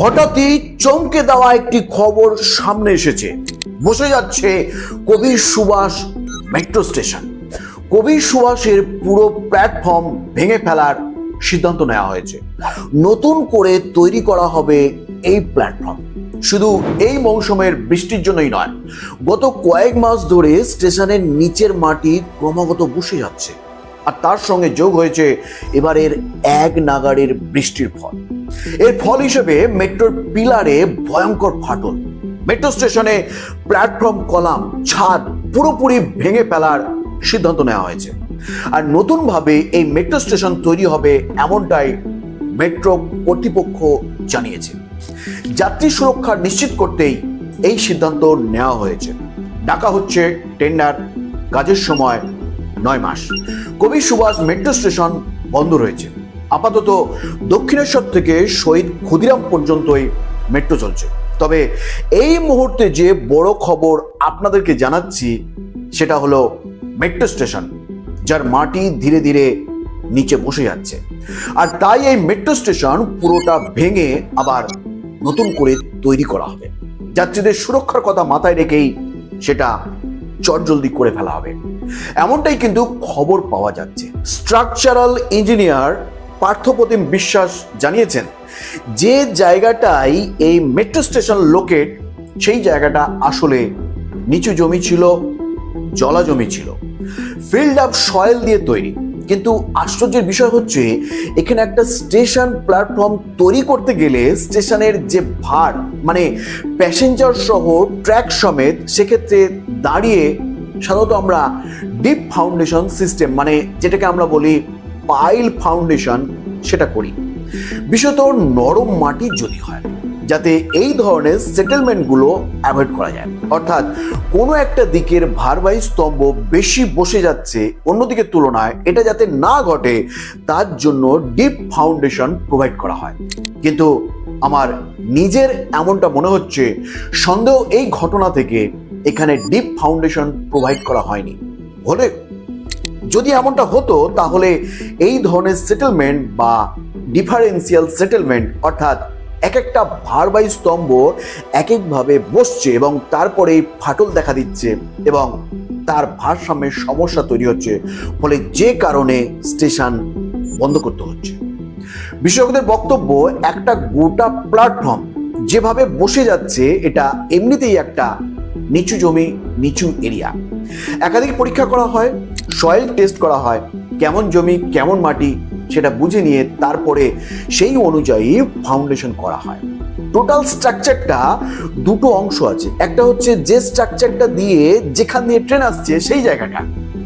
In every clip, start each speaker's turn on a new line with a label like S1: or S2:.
S1: হঠাৎই চমকে দেওয়া একটি খবর সামনে এসেছে। বসে যাচ্ছে কবি সুভাষ মেট্রো স্টেশন কবি সুভাষের পুরো প্ল্যাটফর্ম ভেঙে ফেলার সিদ্ধান্ত নেওয়া হয়েছে। নতুন করে তৈরি করা হবে এই প্ল্যাটফর্ম শুধু এই মৌসুমের বৃষ্টির জন্যই নয়, গত কয়েক মাস ধরে স্টেশনের নিচের মাটি ক্রমাগত বসে যাচ্ছে। আর তার সঙ্গে যোগ হয়েছে এবারের এক নাগাড়ের বৃষ্টির ফল। এর ফল হিসেবে মেট্রোর পিলারে ভয়ঙ্কর ফাটল। মেট্রো স্টেশনে প্ল্যাটফর্ম কলাম, ছাদ পুরোপুরি ভেঙে ফেলার সিদ্ধান্ত নেওয়া হয়েছে। আর নতুনভাবে এই মেট্রো স্টেশন তৈরি হবে এমনটাই মেট্রো কর্তৃপক্ষ জানিয়েছে। যাত্রী সুরক্ষা নিশ্চিত করতেই এই সিদ্ধান্ত নেওয়া হয়েছে। ডাকা হচ্ছে টেন্ডার, কাজের সময় নয় মাস। কবি সুভাষ মেট্রো স্টেশন বন্ধ রয়েছে। আপাতত দক্ষিণেশ্বর থেকে শহীদ ক্ষুদিরাম পর্যন্তই মেট্রো চলছে। তবে এই মুহূর্তে যে বড় খবর আপনাদেরকে জানাচ্ছি, সেটা হলো মেট্রো স্টেশন, যার মাটি ধীরে ধীরে নিচে বসে যাচ্ছে। আর তাই এই মেট্রো স্টেশন পুরোটা ভেঙে আবার নতুন করে তৈরি করা হবে। যাত্রীদের সুরক্ষার কথা মাথায় রেখেই সেটা চটজলদি করে ফেলা হবে। এমনটাই কিন্তু খবর পাওয়া যাচ্ছে। স্ট্রাকচারাল ইঞ্জিনিয়ার পার্থপ্রতিম বিশ্বাস জানিয়েছেন। যে জায়গাটাই এই মেট্রো স্টেশন লোকেট সেই জায়গাটা আসলে নিচু জমি ছিল, জলা জমি ছিল। ফিল্ড আপ সয়েল দিয়ে তৈরি। কিন্তু আশ্চর্যের বিষয় হচ্ছে, এখানে একটা স্টেশন প্ল্যাটফর্ম তৈরি করতে গেলে স্টেশনের যে ভার মানে প্যাসেঞ্জার সহ ট্র্যাক সমেত, সেক্ষেত্রে দাঁড়িয়ে সাধারণত আমরা ডিপ ফাউন্ডেশন সিস্টেম মানে যেটাকে আমরা বলি পাইল ফাউন্ডেশন সেটা করি। বিশেষত নরম মাটি যদি হয়, যাতে এই ধরনের সেটেলমেন্টগুলো অ্যাভয়েড করা যায়। অর্থাৎ কোনো একটা দিকের ভারবাহী স্তম্ভ বেশি বসে যাচ্ছে অন্যদিকের তুলনায়, এটা যাতে না ঘটে, তার জন্য ডিপ ফাউন্ডেশন প্রোভাইড করা হয়। কিন্তু আমার নিজের এমনটা মনে হচ্ছে, সন্দেহ এই ঘটনা থেকে এখানে ডিপ ফাউন্ডেশন প্রোভাইড করা হয়নি। হলে যদি এমনটা হতো, তাহলে এই ধরনের সেটেলমেন্ট বা ডিফারেন্সিয়াল সেটেলমেন্ট অর্থাৎ এক একটা ভারবাহী স্তম্ভ এক একভাবে বসছে এবং তারপরে ফাটল দেখা দিচ্ছে এবং তার ভারসাম্যের সমস্যা তৈরি হচ্ছে, ফলে যে কারণে স্টেশন বন্ধ করতে হচ্ছে। বিশেষজ্ঞদের বক্তব্য, একটা গোটা প্ল্যাটফর্ম যেভাবে বসে যাচ্ছে, এটা এমনিতেই একটা নিচু জমি, নিচু এরিয়া একাধিক পরীক্ষা করা হয় সয়েল টেস্ট করা হয় কেমন জমি, কেমন মাটি সেটা বুঝে নিয়ে তারপরে সেই অনুযায়ী ফাউন্ডেশন করা হয়। টোটাল স্ট্রাকচারটা দুটো অংশ আছে। একটা হচ্ছে যে স্ট্রাকচারটা দিয়ে যেখান দিয়ে ট্রেন আসছে সেই জায়গাটা।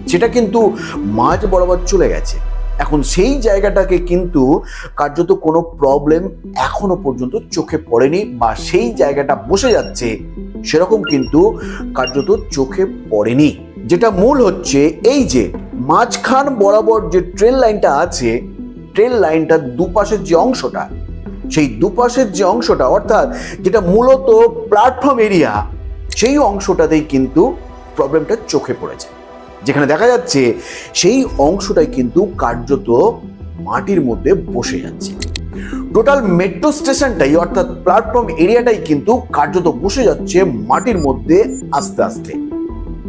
S1: সেটা কিন্তু মাঝ বরাবর চলে গেছে। এখন সেই জায়গাটাকে কিন্তু কার্যত কোনো প্রবলেম এখনও পর্যন্ত চোখে পড়েনি বা সেই জায়গাটা বসে যাচ্ছে সেরকম কিন্তু কার্যত চোখে পড়েনি। যেটা মূল হচ্ছে এই যে মাঝখান বরাবর যে ট্রেন লাইনটা আছে, ট্রেন লাইনটার দুপাশের যে অংশটা, সেই দুপাশের যে অংশটা, অর্থাৎ যেটা মূলত প্ল্যাটফর্ম এরিয়া সেই অংশটাতেই কিন্তু প্রবলেমটা চোখে পড়েছে। যেখানে দেখা যাচ্ছে সেই অংশটাই কিন্তু কার্যত মাটির মধ্যে বসে যাচ্ছে। টোটাল মেট্রো স্টেশনটাই অর্থাৎ প্ল্যাটফর্ম এরিয়াটাই কিন্তু কার্যত বসে যাচ্ছে মাটির মধ্যে আস্তে আস্তে।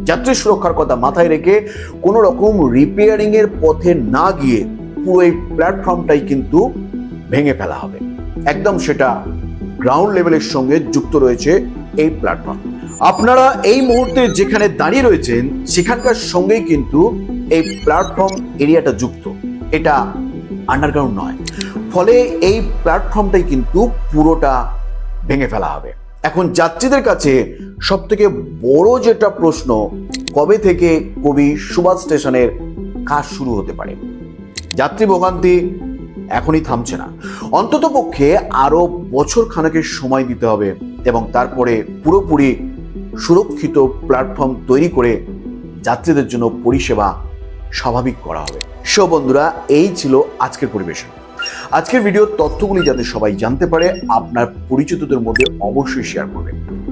S1: যাত্রী সুরক্ষার কথা মাথায় রেখে কোনো রকম রিপেয়ারিং এর পথে না গিয়ে পুরো এই প্ল্যাটফর্মটাই কিন্তু ভেঙে ফেলা হবে। একদম সেটা গ্রাউন্ড লেভেলের সঙ্গে যুক্ত রয়েছে এই প্ল্যাটফর্ম আপনারা এই মুহূর্তে যেখানে দাঁড়িয়ে রয়েছেন, সেখানকার সঙ্গেই কিন্তু এই প্ল্যাটফর্ম এরিয়াটা যুক্ত। এটা আন্ডারগ্রাউন্ড নয়। ফলে এই প্ল্যাটফর্মটাই কিন্তু পুরোটা ভেঙে ফেলা হবে। এখন যাত্রীদের কাছে সব থেকে বড় যেটা প্রশ্ন, কবে থেকে কবি সুভাষ স্টেশনের কাজ শুরু হতে পারে? যাত্রী ভোগান্তি এখনই থামছে না। অন্তত পক্ষে আরও বছর খানেকের সময় দিতে হবে এবং তারপরে পুরোপুরি সুরক্ষিত প্ল্যাটফর্ম তৈরি করে যাত্রীদের জন্য পরিষেবা স্বাভাবিক করা হবে। সো বন্ধুরা, এই ছিল আজকের পরিবেশন। আজকের ভিডিওর তথ্যগুলি যাতে সবাই জানতে পারে, আপনার পরিচিতদের মধ্যে অবশ্যই শেয়ার করবেন।